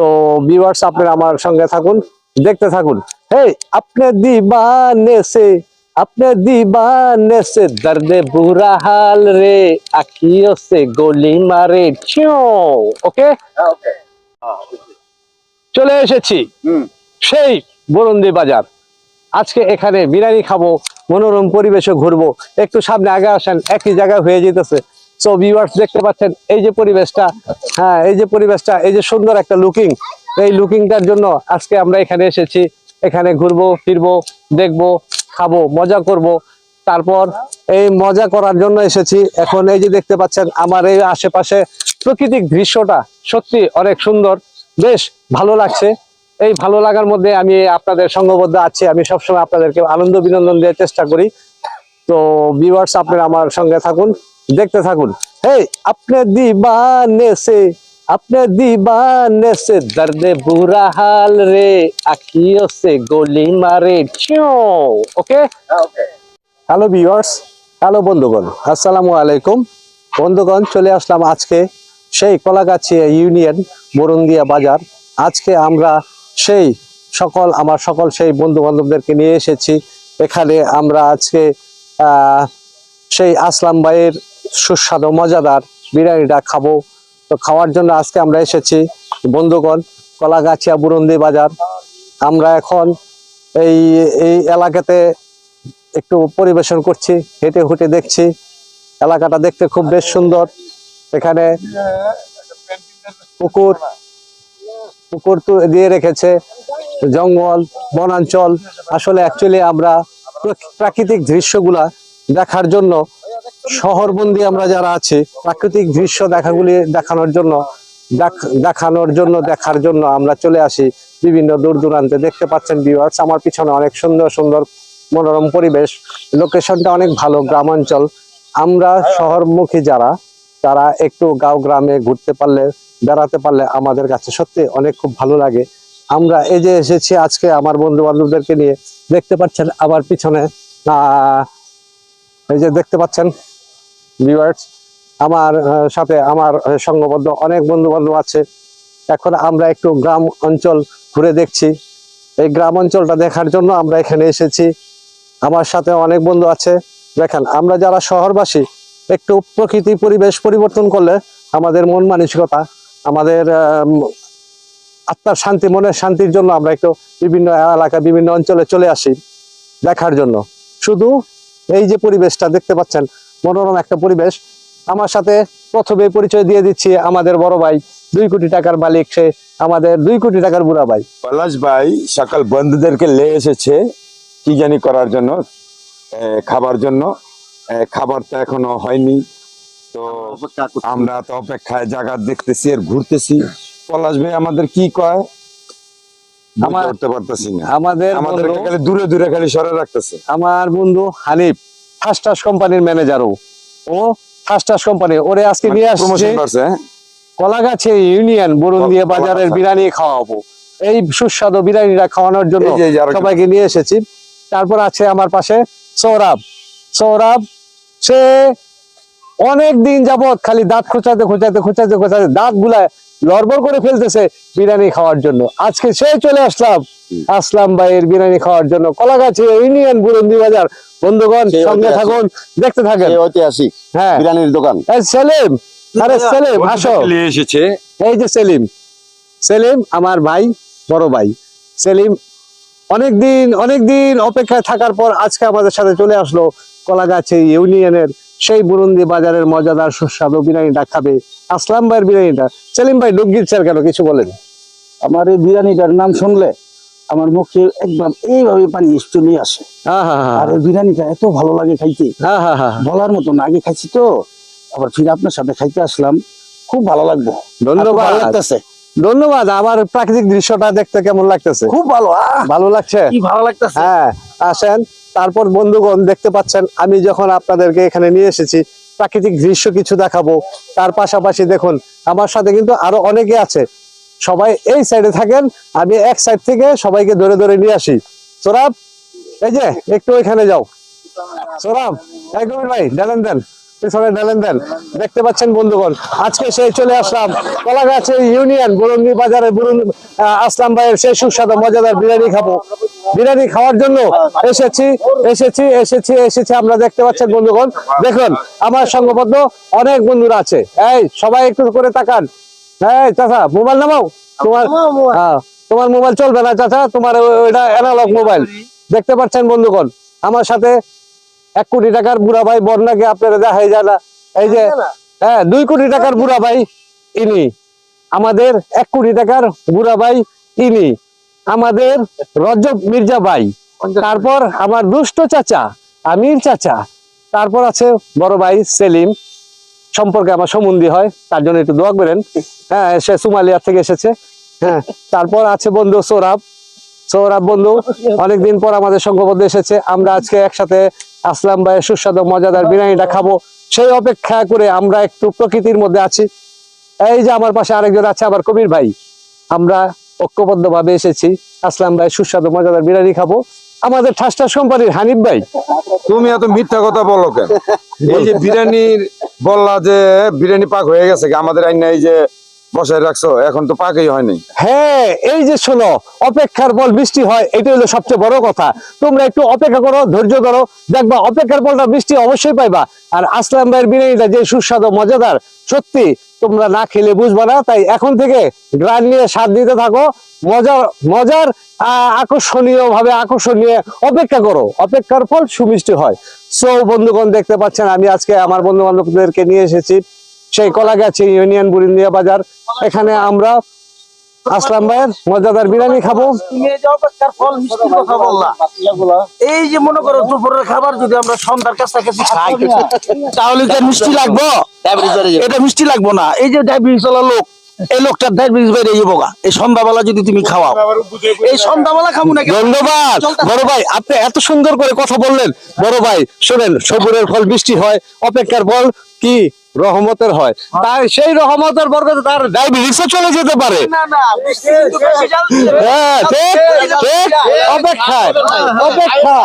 তো ভিউয়ার্স আপনারা আমার সঙ্গে থাকুন দেখতে থাকুন। হেই আপনি দিবানে সে আপনি দিবানে সে দর্দে বুরা হাল রে আখিও সে গলি মারে চিও হ্যাঁ, ওকে? চলে এসেছি। সেই বরুন্দি বাজার। আজকে এখানে বিরিয়ানি খাব মনোরম পরিবেশে ঘুরবো একটু সামনে আগে আসেন একই জায়গায় হয়ে যেতেছে। সো ভিউয়ার্স দেখতে পাচ্ছেন এই যে পরিবেশটা হ্যাঁ এই যে পরিবেশটা, এই যে সুন্দর একটা লুকিং এই লুকিংটার জন্য আজকে আমরা এখানে এসেছি। এখানে ঘুরবো, ফিরবো, দেখব, খাব, মজা করব। তারপর এই মজা করার জন্য এসেছি। এখন এই যে দেখতে পাচ্ছেন, আমার এই আশেপাশে প্রাকৃতিক দৃশ্যটা সত্যি অনেক সুন্দর। বেশ ভালো লাগছে। এই ভালো লাগার মধ্যে আমি আপনাদের সঙ্গবদ্ধ আছি। আমি সবসময় আপনাদেরকে আনন্দ বিনোদন দেওয়ার চেষ্টা করি। তো ভিউয়ার্স আপনারা আমার সঙ্গে থাকুন। দেখতে থাকুন। এই আপনি দিবানে সে আপনি দিবানে সে দর্দে বুড়া হাল রে আখিও সে গলি মারে ওকে? হ্যালো ভিউয়ার্স হ্যালো বন্ধুগণ আসসালামু আলাইকুম। বন্ধুগণ চলে আসলাম আজকে সেই কলাগাছিয়া ইউনিয়ন মরুঙ্গিয়া বাজার। আজকে আমরা সেই সকল আমার সকল সেই বন্ধু বান্ধবদেরকে নিয়ে এসেছি। এখানে আমরা আজকে সেই আসলাম ভাইয়ের সুস্বাদু, মজাদার বিরিয়ানিটা খাব। তো খাওয়ার জন্য আজকে আমরা এসেছি বন্ধুগণ, কলাগাছিয়া বুরন্দি বাজার। আমরা এখন এই এই এলাকাতে একটু পরিবেশন করছি, হেঁটে হুটে দেখছি। এলাকাটা দেখতে খুব বেশ সুন্দর। এখানে পুকুর পুকুর তো, দিয়ে রেখেছে জঙ্গল, বনাঞ্চল। আসলে অ্যাকচুয়ালি আমরা প্রাকৃতিক দৃশ্যগুলা দেখার জন্য শহরবন্দি আমরা যারা আছি, প্রাকৃতিক দৃশ্য দেখাগুলি দেখানোর জন্য, দেখ- দেখানোর জন্য, দেখার জন্য আমরা চলে আসি। বিভিন্ন দূর দূরান্তে দেখতে পাচ্ছেন ভিউয়ার্স আমার পিছনে অনেক সুন্দর সুন্দর মনোরম পরিবেশ। লোকেশনটা অনেক ভালো, গ্রামাঞ্চল। আমরা শহরমুখী যারা, তারা একটু গাঁও গ্রামে ঘুরতে পারলে, বেড়াতে পারলে আমাদের কাছে সত্যি অনেক খুব ভালো লাগে। আমরা এই যে এসেছি আজকে আমার বন্ধু বান্ধবদেরকে নিয়ে, দেখতে পাচ্ছেন আবার পিছনে, আহ এই যে দেখতে পাচ্ছেন ভিউয়ার্স আমার সাথে আমার সঙ্গবদ্ধ অনেক বন্ধু বান্ধব আছে। এখন আমরা একটু গ্রাম অঞ্চল ঘুরে দেখছি। এই গ্রাম অঞ্চলটা দেখার জন্য আমরা এখানে এসেছি। আমার সাথে অনেক বন্ধু আছে। দেখেন, আমরা যারা শহরবাসী, একটু প্রকৃতি পরিবেশ পরিবর্তন করলে আমাদের মন মানসিকতা, আমাদের আত্মার শান্তি, মনের শান্তির জন্য আমরা একটু বিভিন্ন এলাকা, বিভিন্ন অঞ্চলে চলে আসি দেখার জন্য। শুধু এই যে পরিবেশটা দেখতে পাচ্ছেন মনোরম একটা পরিবেশ। আমার সাথে প্রথমে পরিচয় দিয়ে দিচ্ছি আমাদের বড় ভাই দুই কোটি টাকার মালিক সে আমাদের দুই কোটি টাকার বুড়া ভাই। পলাশ ভাই সকাল বন্ধুদেরকে লে এসেছে কি জানি করার জন্য খাবার জন্য। খাবারটা এখনও হয়নি। তো আমরা তো অপেক্ষায় জায়গা দেখতেছি আর ঘুরতেছি। পলাশ ভাই আমাদের কি কয়? বুঝতে পারতেছি না। আমাদের আমাদের খালি দূরে দূরে খালি সরে রাখতেছে। আমার বন্ধু হানিফ ফাস্টাস কোম্পানির ম্যানেজারও ও। ফাস্টাস কোম্পানি ওরে আজকে নিয়ে আসছে প্রমোশন করছে হ্যাঁ? কলাগাছে ইউনিয়ন বাজারের বিরিয়ানি খাওয়াবো। এই সুস্বাদু বিরিয়ানিটা খাওয়ানোর জন্য সবাইকে নিয়ে এসেছি। তারপর আছে আমার পাশে সৌরভ। সৌরভ সে অনেক দিন যাবত খালি দাঁত খোঁচাতে খোঁচাতে খোঁচাতে খোঁচাতে দাঁতগুলা লড়বড় করে ফেলতেছে বিরিয়ানি খাওয়ার জন্য। আজকে সে চলে আসলাম। আসলাম ভাইয়ের বিরিয়ানি খাওয়ার জন্য। কলাগাছি ইউনিয়ন বুরন্দি বাজার। বন্ধুগণ সঙ্গে থাকুন দেখতে থাকেন। এই ঐতিহাসিক হ্যাঁ। বিরিয়ানির দোকান। এই সেলিম আরে সেলিম আসো। নিয়ে এসেছে। এই যে সেলিম। সেলিম আমার ভাই বড় ভাই। সেলিম অনেক দিন অনেক দিন অপেক্ষায় থাকার পর আজকে আমাদের সাথে চলে আসলো কলাগাছি ইউনিয়নের সেই বুরুন্দি বাজারের মজাদার সুস্বাদু বিরিয়ানিটা খাবে। আসলাম ভাইয়ের বিরিয়ানিটা। সেলিম ভাই ডুব গিলছেন কেন? কিছু বলেন। আমার এই বিরিয়ানিটার নাম শুনলে আমার মুখে একদম এইভাবে পানি চলে আসে। আর এই বিরিয়ানিটা এত ভালো লাগে খাইতে। বলার মতো না আগে খাইছি তো। আবার ফিরে আপনার সাথে খাইতে আসলাম। খুব ভালো লাগবে। ধন্যবাদ। লাগতেছে। ধন্যবাদ। আমার প্রাকৃতিক দৃশ্যটা দেখতে কেমন লাগতেছে? খুব ভালো ভালো লাগছে? ভালো লাগতেছে। হ্যাঁ আসেন। তারপর বন্ধুগণ দেখতে পাচ্ছেন, আমি যখন আপনাদেরকে এখানে নিয়ে এসেছি, প্রাকৃতিক দৃশ্য কিছু দেখাবো। তার পাশাপাশি দেখুন, আমার সাথে কিন্তু আরও অনেকে আছে। সবাই এই সাইডে থাকেন, আমি এক সাইড থেকে সবাইকে ধরে ধরে নিয়ে আসি। সোরাব, এই যে, একটু ওইখানে যাও। সোরাব এক মিনিট ভাই দেন দেন, পিছনে ঢালেন দেন। দেখতে পাচ্ছেন বন্ধুগণ, আজকে সেই চলে আসলাম। কলাগাছের ইউনিয়ন বুরুন্দি বাজারে বুরুন আসলাম ভাইয়ের সেই সুস্বাদু, মজাদার বিরিয়ানি খাব। বিরিয়ানি খাওয়ার জন্য এসেছি এসেছি এসেছি এসেছি। আমরা দেখতে পাচ্ছেন বন্ধুগণ। দেখুন আমার সঙ্গবদ্ধ অনেক বন্ধুরা আছে। এই সবাই একটু করে তাকান। হ্যাঁ চাচা মোবাইল নামাও। তোমার হ্যাঁ, তোমার মোবাইল চলবে না চাচা। তোমার ওইটা অ্যানালগ মোবাইল। দেখতে পাচ্ছেন বন্ধুগণ আমার সাথে এক কোটি টাকার বুড়া ভাই বন্যাকে আপনারা দেখাই যায় না। এই যে হ্যাঁ দুই কোটি টাকার বুড়া ভাই ইনি। আমাদের এক কোটি টাকার বুড়া ভাই ইনি। আমাদের রজব মির্জা ভাই তারপর আমার দুষ্ট চাচা আমির চাচা তারপর আছে বড় ভাই সেলিম সম্পর্কে আমার সম্বন্ধী হয় তার জন্য একটু দোয়া করেন। হ্যাঁ সে সুমালিয়া থেকে এসেছে। হ্যাঁ। তারপর আছে বন্ধু সৌরভ। সৌরভ বন্ধু অনেকদিন পর আমাদের সংঘবদ্ধ এসেছে। আমরা আজকে একসাথে আসলাম ভাইয়ের সুস্বাদু মজাদার বিরিয়ানিটা খাব। সেই অপেক্ষা করে আমরা একটু প্রকৃতির মধ্যে আছি। এই যে আমার পাশে আরেকজন আছে আবার কবির ভাই। আমরা ঐক্যবদ্ধ ভাবে এসেছি। আসলাম ভাই, সুস্বাদু, মজাদার বিরিয়ানি খাব। আমাদের ঠাসটা কোম্পানির হানিফ ভাই। তুমি এত মিথ্যা কথা বলো কেন? এই যে বিরিয়ানির বললা যে বিরিয়ানি পাক হয়ে গেছে, আমাদের আইন এই যে বসায় রাখছো, এখন তো পাকই হয়নি। হ্যাঁ এই যে শোনো, অপেক্ষার বল বৃষ্টি হয় এটা হলো সবচেয়ে বড় কথা। তোমরা একটু অপেক্ষা করো, ধৈর্য ধরো, দেখবা অপেক্ষার বলটা বৃষ্টি অবশ্যই পাইবা। আর আসলাম ভাইয়ের বিরিয়ানিটা, যে সুস্বাদু, মজাদার, সত্যি, তোমরা না খেলে বুঝবা না, তাই এখন থেকে গ্রান নিয়ে স্বাদ দিতে থাকো মজার মজার আকর্ষণীয় ভাবে আকর্ষণীয় অপেক্ষা করো। অপেক্ষার ফল সুমিষ্টি হয়। সো বন্ধুগণ, দেখতে পাচ্ছেন, আমি আজকে আমার বন্ধু বান্ধবদেরকে নিয়ে এসেছি। সেই কলাগাছি ইউনিয়ন বুরিন্দিয়া বাজার। এখানে আমরা আসলাম ভাইয়ের মজাদার বিরিয়ানি খাব। এই যে ফল মিষ্টির কথা বললা এই যে মনে করো দুপুরের খাবার যদি আমরা সন্ধ্যার কাছাকাছি খাই তাহলে কি মিষ্টি লাগবো? এটা মিষ্টি লাগবো না। এই যে ডায়াবেটিস ওলা লোক এই লোকটার ডায়াবেটিস বেড়ে যাব গা। এই সন্ধ্যাবেলা যদি তুমি খাওয়াও। এই সন্ধ্যাবেলা খাব না ধন্যবাদ। বড় ভাই আপনি এত সুন্দর করে কথা বললেন। বড় ভাই শোনেন সবুরের ফল বৃষ্টি হয়। অপেক্ষার ফল কি? রহমতের হয় তাই সেই রহমতের বরকতে তার ডায়াবেটিসও চলে যেতে পারে হ্যাঁ অপেক্ষায় অপেক্ষা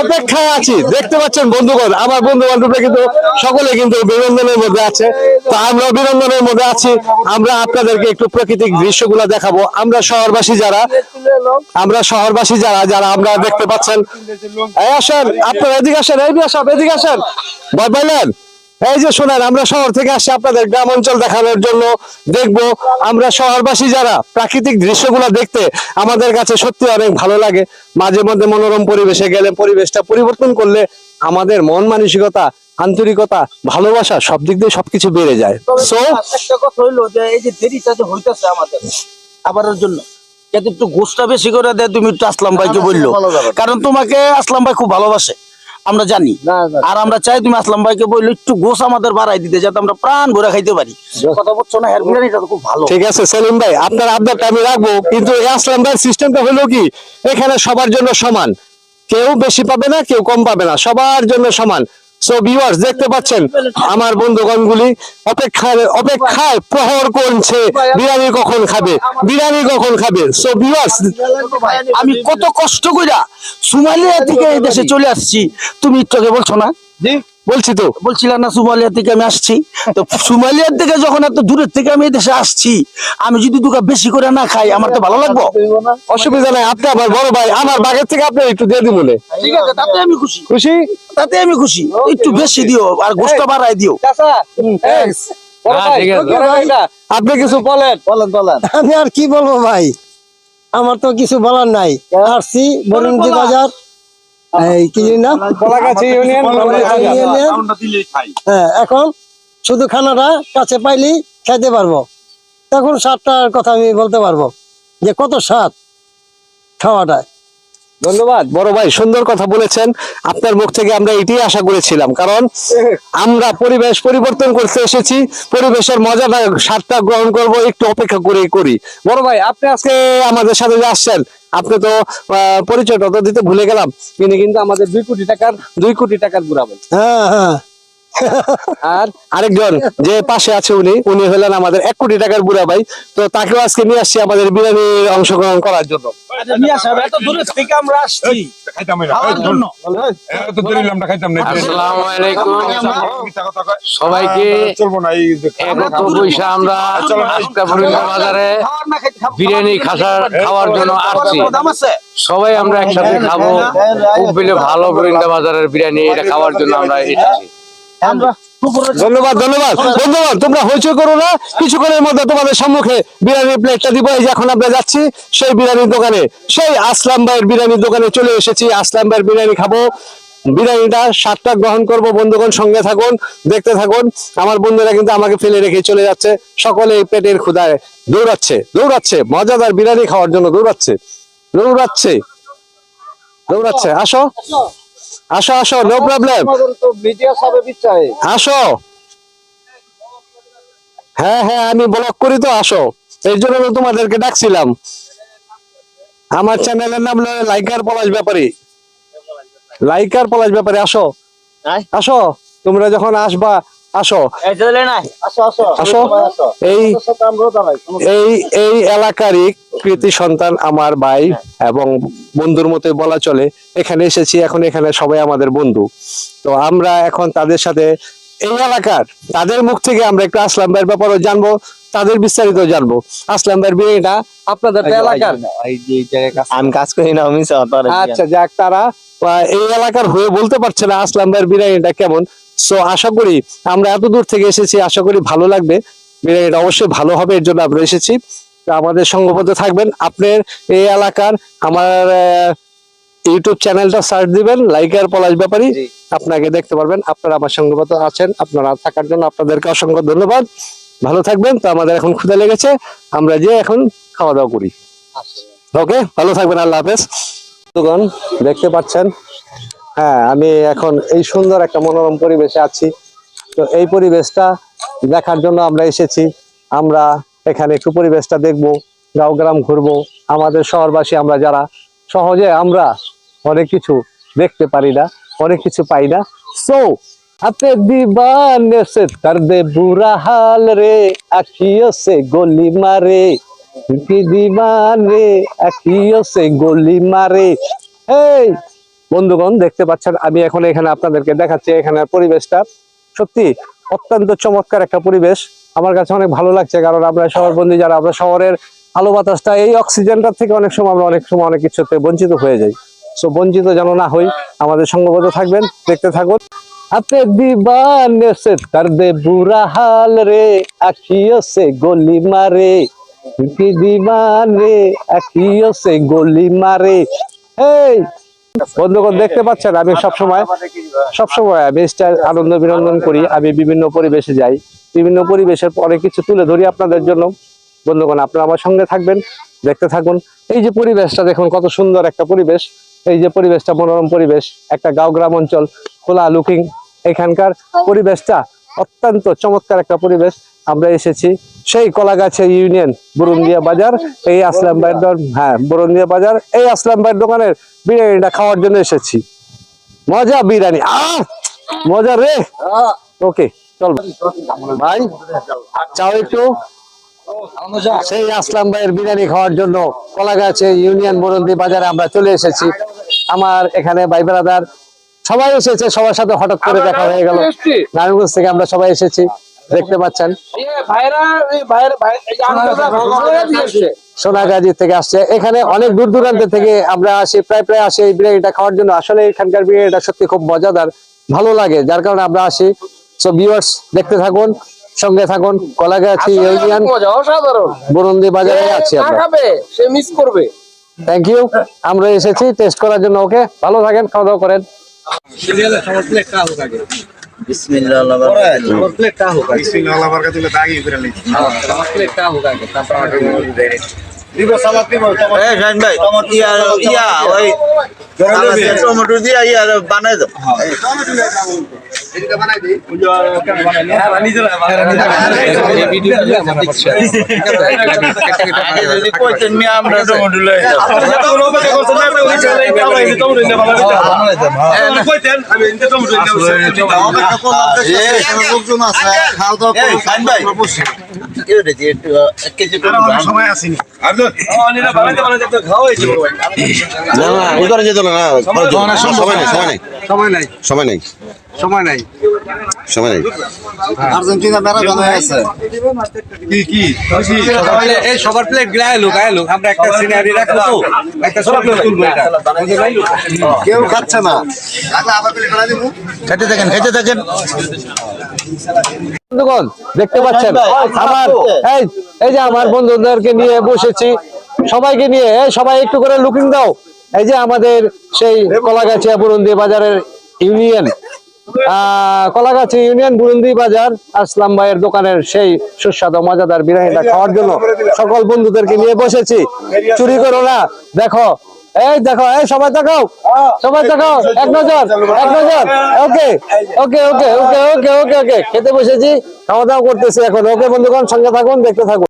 অপেক্ষায় আছি দেখতে পাচ্ছেন বন্ধুগণ আমার বন্ধু বান্ধবরা কিন্তু সকলে কিন্তু বিনোদনের মধ্যে আছে তো আমরা বিনোদনের মধ্যে আছি আমরা আপনাদেরকে একটু প্রাকৃতিক দৃশ্যগুলো দেখাবো আমরা শহরবাসী যারা আমরা শহরবাসী যারা যারা আমরা দেখতে পাচ্ছেন এই আসেন আপনারা এদিকে আসেন এই আসেন এদিকে আসেন ভয় পাইলেন এই যে শোনেন আমরা শহর থেকে আসছি আপনাদের গ্রাম অঞ্চল দেখানোর জন্য। দেখব আমরা শহরবাসী যারা প্রাকৃতিক দৃশ্যগুলো দেখতে আমাদের কাছে সত্যি অনেক ভালো লাগে। মাঝে মধ্যে মনোরম পরিবেশে গেলে পরিবেশটা পরিবর্তন করলে আমাদের মন মানসিকতা আন্তরিকতা ভালোবাসা সব দিক দিয়ে সবকিছু বেড়ে যায়। সো একটা কথা হইল যে এই যে দেরিটা যে হইতাছে আমাদের খাবারের জন্য যাতে একটু গোষ্ঠটা বেশি করে দেয় তুমি একটু আসলাম ভাইকে বলল। কারণ তোমাকে আসলাম ভাই খুব ভালোবাসে। আমরা জানি। আর আমরা চাই তুমি আসলাম ভাইকে বলল একটু গোস আমাদের বাড়াই দিতে যাতে আমরা প্রাণ ভরে খাইতে পারি। কথা বলছো না হ্যাঁ বিরিয়ানিটা খুব ভালো। ঠিক আছে সেলিম ভাই আপনার আবদারটা আমি রাখব কিন্তু আসলাম ভাই সিস্টেমটা হলো কি এখানে সবার জন্য সমান। কেউ বেশি পাবে না কেউ কম পাবে না সবার জন্য সমান। সো ভিউয়ার্স দেখতে পাচ্ছেন, আমার বন্ধুগণগুলি অপেক্ষায় অপেক্ষায় প্রহর করছে বিরিয়ানি কখন খাবে? বিরিয়ানি কখন খাবে? সো ভিউয়ার্স আমি কত কষ্ট কইরা সুমালিয়া থেকে এই দেশে চলে আসছি। তুমি আগে বলছো না? বলছি তো বলছিলাম না সুমালিয়া থেকে আমি আসছি। তো সুমালিয়ার থেকে যখন এত দূরের থেকে আমি এই দেশে আসছি আমি যদি দুটা বেশি করে না খাই আমার তো ভালো লাগবো? অসুবিধা নাই আপনি আমার বড় ভাই আমার বাগের থেকে আপনি একটু দিয়ে দিবো ঠিক আছে তাতে আমি খুশি। খুশি? তাতে আমি খুশি। একটু বেশি দিও আর গোষ্ঠ বাড়াই দিও। ভাই না, আপনি কিছু বলেন। বলেন বলেন। আমি আর কি বলব ভাই? আমার তো কিছু বলার নাই। আসছি বরুণজি বাজার। এই কি নাম। হ্যাঁ এখন শুধু খানাটা কাছে পাইলেই খাইতে পারব। তখন স্বাদটার কথা আমি বলতে পারব যে কত স্বাদ খাওয়াটা ধন্যবাদ। বড় ভাই সুন্দর কথা বলেছেন। আপনার মুখ থেকে আমরা এটাই আশা করেছিলাম। কারণ আমরা পরিবেশ পরিবর্তন করতে এসেছি। পরিবেশের মজাটা স্বাদটা গ্রহণ করব একটু অপেক্ষা করে করি। বড় ভাই আপনি আজকে আমাদের সাথে আসছেন আপনি তো পরিচয়টা তো দিতে ভুলে গেলাম। তিনি কিন্তু আমাদের দুই কোটি টাকার, দুই কোটি টাকার ঘুরাবেন হ্যাঁ হ্যাঁ। আর আরেকজন যে পাশে আছে উনি উনি হলেন আমাদের এক কোটি টাকার বুড়া ভাই। তো তাকেও আজকে নিয়ে আসছি আমাদের বিরিয়ানির অংশগ্রহণ করার জন্য। আচ্ছা, মিয়া সাহেব, এত দূরে থেকে আমরা। সবাইকে বাজারে। বিরিয়ানি খাসার খাওয়ার জন্য আসছি। সবাই আমরা একসাথে খাব। খুব বেলে ভালো বরিন্দা বাজারের বিরিয়ানি এটা খাওয়ার জন্য আমরা এসেছি। ধন্যবাদ ধন্যবাদ ধন্যবাদ। তোমরা হইচই করো না। কিছুক্ষণের মধ্যে তোমাদের সম্মুখে বিরিয়ানি প্লেটটা দিব। এই যে এখন আমরা যাচ্ছি সেই বিরিয়ানির দোকানে। সেই আসলাম ভাইয়ের বিরিয়ানির দোকানে চলে এসেছি। আসলাম ভাইয়ের বিরিয়ানি খাব। বিরিয়ানিটা স্বাদটা গ্রহণ করব। বন্ধুগণ সঙ্গে থাকুন দেখতে থাকুন। আমার বন্ধুরা কিন্তু আমাকে ফেলে রেখে চলে যাচ্ছে। সকলে এই পেটের ক্ষুদায় দৌড়াচ্ছে দৌড়াচ্ছে। মজাদার বিরিয়ানি খাওয়ার জন্য দৌড়াচ্ছে। দৌড়াচ্ছে। দৌড়াচ্ছে। আসো। আসো আসো নো প্রবলেম আসো। হ্যাঁ হ্যাঁ আমি ব্লক করি তো আসো। এই জন্য তোমাদেরকে ডাকছিলাম। আমার চ্যানেলের নাম লাইকার পলাশ ব্যাপারী। লাইকার পলাশ ব্যাপারী আসো। আসো তোমরা যখন আসবা আসো। আসো এই এই এই এলাকারই কৃতি সন্তান আমার ভাই এবং বন্ধুর মতোই বলা চলে। এখানে এসেছি এখন এখানে সবাই আমাদের বন্ধু। তো আমরা এখন তাদের সাথে এই এলাকার তাদের মুখ থেকে আমরা একটু আসলাম ভাইয়ের ব্যাপারে জানব। তাদের বিস্তারিত জানব। আসলাম ভাইয়ের বিয়েটা আপনাদের এলাকার? আমি কাজ করি না আমি আচ্ছা যাক তারা এই এলাকার হয়ে বলতে পারছে না আসলাম ভাইয়ের বিরিয়ানিটা কেমন। সো আশা করি আমরা এত দূর থেকে এসেছি আশা করি ভালো লাগবে। বিরিয়ানিটা অবশ্যই ভালো হবে এর জন্য আমরা এসেছি। তো আমাদের সঙ্গবদ্ধ থাকবেন আপনার এই এলাকার আমার ইউটিউব চ্যানেলটা সার্চ দিবেন লাইকার পলাশ ব্যাপারী। আপনাকে দেখতে পারবেন আপনারা আমার সঙ্গবদ্ধ আছেন আপনারা থাকার জন্য আপনাদেরকে অসংখ্য ধন্যবাদ। ভালো থাকবেন। তো আমাদের এখন ক্ষুদা লেগেছে। আমরা যে এখন খাওয়া দাওয়া করি। ওকে, ভালো থাকবেন, আল্লাহ হাফেজ। দেখতে পাচ্ছেন? হ্যাঁ আমি এখন এই সুন্দর একটা মনোরম পরিবেশে আছি। তো এই পরিবেশটা দেখার জন্য আমরা এসেছি। আমরা এখানে একটু পরিবেশটা দেখব গাঁও গ্রাম ঘুরবো। আমাদের শহরবাসী আমরা যারা, সহজে আমরা অনেক কিছু দেখতে পারি না, অনেক কিছু পাই না। সো হাতে দিবানে সে কর দে বুরা হাল রে, আখিও সে গলি মারে। কি দিবানে আখিও সে গলি মারে। এই, বন্ধুগণ, দেখতে পাচ্ছেন, আমি এখন এখানে আপনাদেরকে দেখাচ্ছি এখানের পরিবেশটা। সত্যি, অত্যন্ত চমৎকার একটা পরিবেশ। আমার কাছে অনেক ভালো লাগছে, কারণ আমরা শহরবন্দি, যারা আমরা শহরের আলো বাতাসটা, এই অক্সিজেনটার থেকে অনেক সময় আমরা অনেক সময় অনেক কিছুতে বঞ্চিত হয়ে যাই। সো বঞ্চিত যেন না হই, আমাদের সঙ্গবদ্ধ থাকবেন, দেখতে থাকুন। দিবানে সে কর দে বুরা হাল রে, আখিও সে গলি মারে। কি দিবানে আখিও সে গলি মারে। এই, বন্ধুগণ, দেখতে পাচ্ছেন আমি সবসময় সবসময় আমি স্টাইল আনন্দ বিনোদন করি, আমি বিভিন্ন পরিবেশে যাই। বিভিন্ন পরিবেশের পরে কিছু তুলে ধরি আপনাদের জন্য। বন্ধুগণ, আপনারা আমার সঙ্গে থাকবেন, দেখতে থাকুন। এই যে পরিবেশটা, দেখুন কত সুন্দর একটা পরিবেশ। এই যে পরিবেশটা, মনোরম পরিবেশ, একটা গাঁও গ্রাম অঞ্চল। খোলা লুকিং এখানকার পরিবেশটা অত্যন্ত চমৎকার একটা পরিবেশ। আমরা এসেছি সেই কলাগাছে ইউনিয়ন বরুন্দিয়া বাজার। এই আসলাম ভাইয়ের দোকান হ্যাঁ বরুন্দিয়া বাজার। এই আসলাম ভাইয়ের দোকানের বিরিয়ানিটা খাওয়ার জন্য এসেছি। মজা বিরিয়ানি আহ! মজা রে! ওকে চল ভাই। চাও একটু? সেই আসলাম ভাইয়ের বিরিয়ানি খাওয়ার জন্য কলাগাছে ইউনিয়ন বরন্দি বাজারে আমরা চলে এসেছি। আমার এখানে ভাই ব্রাদার সবাই এসেছে সবার সাথে হঠাৎ করে দেখা হয়ে গেল। নারায়ণগঞ্জ থেকে আমরা সবাই এসেছি দেখতে পাচ্ছেন। সোনাগাজী থেকে আসছে। এখানে অনেক দূর দূরান্ত থেকে আমরা আসি প্রায় প্রায় আসি এই বিরিয়ানিটা খাওয়ার জন্য। আসলে এখানকার বিরিয়ানিটা সত্যি খুব মজাদার ভালো লাগে। যার কারণে আমরা আসি। সো ভিউয়ার্স দেখতে থাকুন সঙ্গে থাকুন। কলাগাছি ইউনিয়ন অসাধারণ। বরুন্দি বাজারে আছি আমরা। সে মিস করবে। থ্যাংক ইউ আমরা এসেছি টেস্ট করার জন্য ওকে ভালো থাকেন খাওয়া দাওয়া করেন। বিসমিল্লাহ এই শাহিন ভাই ইয়া ইয়া ওই টমেটো দিয়া ইয়া বানাই দাও। যদি কইতেন মিয়া আমরা উদাহরণ যেত না না সময় নেই সময় নেই সময় নাই। সময় নেই। নেই আর্জেন্টিনা আছে এই সবার প্লেট গায়ে গায়ে আমরা একটা সিনারি রাখব তো। একটা তুলবো এটা। কেউ খাচ্ছে না। খেতে থাকেন খেতে থাকেন। বন্ধুগণ দেখতে পাচ্ছেন আমার এই এই যে আমার বন্ধুদেরকে নিয়ে বসেছি সবাইকে নিয়ে এই সবাই একটু করে লুকিং দাও। এই যে আমাদের সেই কলাগাছিয়া বুরন্দি বাজারের ইউনিয়ন কলাগাছি ইউনিয়ন বুরন্দি বাজার আসলাম ভাইয়ের দোকানের সেই সুস্বাদু, মজাদার বিরিয়ানিটা খাওয়ার জন্য। সকল বন্ধুদেরকে নিয়ে বসেছি। চুরি করো না। দেখো, এই দেখো, এই সবাই দেখাও সবাই দেখাও এক নজর এক নজর। ওকে ওকে ওকে ওকে ওকে ওকে ওকে। খেতে বসেছি, খাওয়া দাওয়া করতেছি এখন। ওকে বন্ধুগণ, সঙ্গে থাকুন, দেখতে থাকুন।